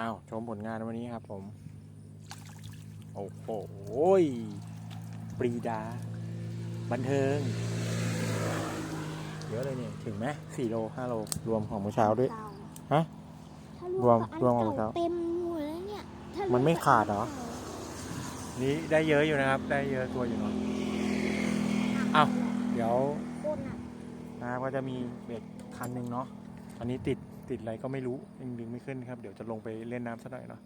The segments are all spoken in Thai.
อ้าวชมผลงานวันนี้ครับผม โอ้โหยปรีดา บันเทิง เยอะเลยเนี่ย ถึงไหมสี่โลห้าโล รวมของเมื่อเช้าด้วยเก่าฮะถ้ารววมมกับรวมอักับนเก่าเก่าเต็มหมดแล้วเนี่ยถ้รวมันไม่กับขาดเหรอนก่านี่ได้เยอะอยู่นะครับ ได้เยอะตัวอยู่หน่อยอ้าวเดี๋ยวโคตรหนักนะครับก็จะมีเบ็ดคันหนึ่งเนาะ ตอนนี้ติด ติดอะไรก็ไม่รู้ยังดึงไม่ขึ้นครับ เดี๋ยวจะลงไปเล่นน้ำสักหน่อยเนาะ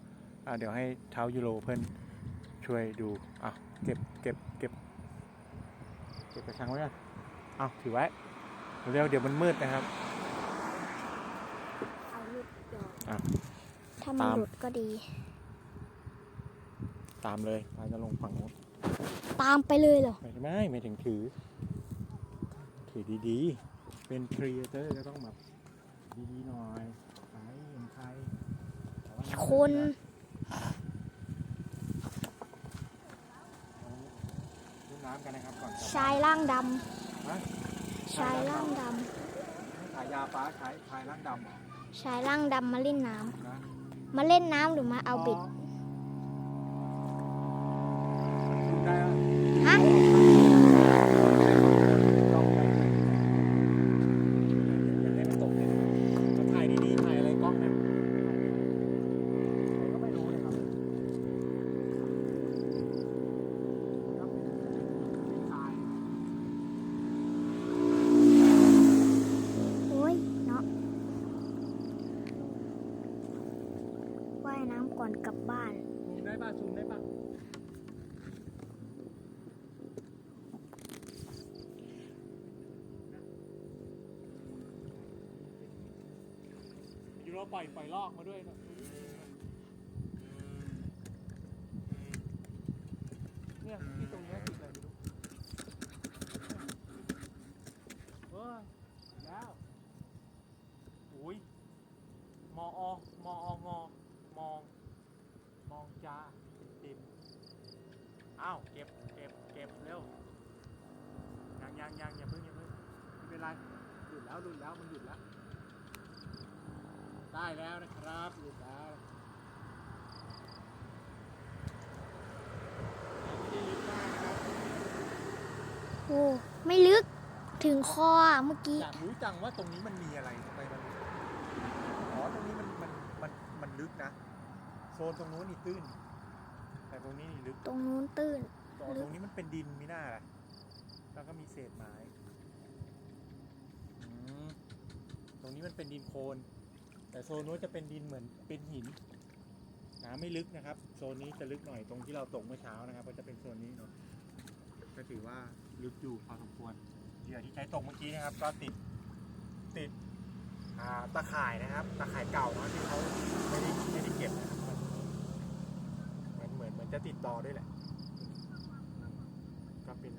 อะเดี๋ยวให้เท้ายูโรเพื่อนช่วยดูอะเก็บเก็บเก็บเก็บกระชังไว้ก่อนเอาถือไว้เร็วๆเดี๋ยวมันมืดนะครับเอาหลุดดอกอะถ้ามันตามหลุดก็ดี ตามเลยเราจะลงฝั่งนู้นตามไปเลยเหรอไม่ไม่ไม่ถึงถือ ถือดีๆ เป็นครีเอเตอร์ก็ต้องแบบ ดีๆหน่อยใครเห็นใครแต่ว่าคน เล่นน้ำกันนะครับก่อนกลับชายร่างดฮะำชายร่างดขายยาฟ้าขายขายร่างดำเหรอำชายร่างดำมาเล่นน้นะำมาเล่นน้ำหรือมาเอาบิดได้แล้ว ฮะ ต้องได้อย่าให้มันตกเลยก็ถ่ายดีๆถ่ายอะไรกล้องนะก็ไม่รู้นะครับเป็นถ่าย โอ้ยเนาะว่ายน้ำก่อนกลับบ้าน ซูม ได้ปะยูโรปล่อยปล่อยลอกมาด้วยนะเนี่ยที่ตรงเนี้ยติดอะไรไม่รู้เฮ้ยแล้วอุ้ยมออมอองอมอง มองจ้าติม อ้าวเก็บเก็บเก็บเร็วยังยังยังอย่าเพิ่งอย่าเพิ่งไม่เป็นไรหยุดแล้วหยุดแล้วมันหยุดแล้ว ได้แล้วนะครับหยุดแล้วไม่ได้ลึกมากนะครับโอ้ไม่ลึกถึงคออะเมื่อกี้ อยากรู้จังว่าตรงนี้มันมีอะไรทำไมมันอ๋อตรงนี้มันมันมันมันลึกนะ โซนตรงนู้นนี่ตื้น แต่ตรงนี้นี่ลึกตรงนู้นตื้นตรงตรงนี้มันเป็นดินมีหน้าล่ะ แล้วก็มีเศษไม้อืมตรงนี้มันเป็นดินโคลนแต่โซนนู้นจะเป็นดินเหมือนเป็นหินน้ำไม่ลึกนะครับ โซนนี้จะลึกหน่อยตรงที่เราตกเมื่อเช้านะครับ ก็จะเป็นโซนนี้เนาะก็ถือว่าลึกอยู่พอสมควรเหยื่อที่ใช้ตกเมื่อกี้นะครับ ก็ติดติด อ่าตะข่ายนะครับ ตะข่ายเก่าเนาะที่เขาไม่ได้ไม่ได้เก็บนะครับเหมือนเหมือนเหมือน จะติดต่อด้วยแหละ ก็เป็น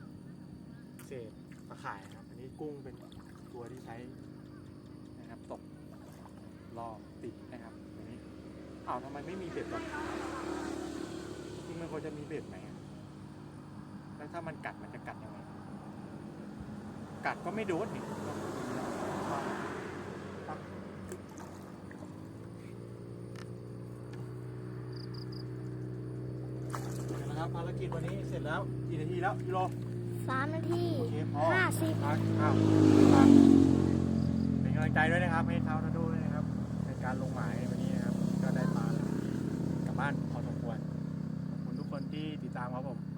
เศษตะข่ายนะครับ อันนี้กุ้งเป็นตัวที่ใช้นะครับตกรอติดนะครับอันนี้อ้าวทำไมไม่มีเบ็ดหรอจริงมันควรจะมีเบ็ดไหมแล้วถ้ามันกัดมันจะกัดยังไง กัดก็ไม่โดนนี่เสร็จแล้วครับ ภารกิจวันนี้เสร็จแล้วกี่นาทีแล้วยูโรสามนาทีโอเคพอห้าสิบพักอ้าวพักเป็นกำลังใจด้วยนะครับ ให้เท้านาดูด้วยนะครับในการลงหมายในวันนี้นะครับ ก็ได้ปลากลับบ้านพอสมควรขอบคุณทุกคนที่ติดตามครับผมไ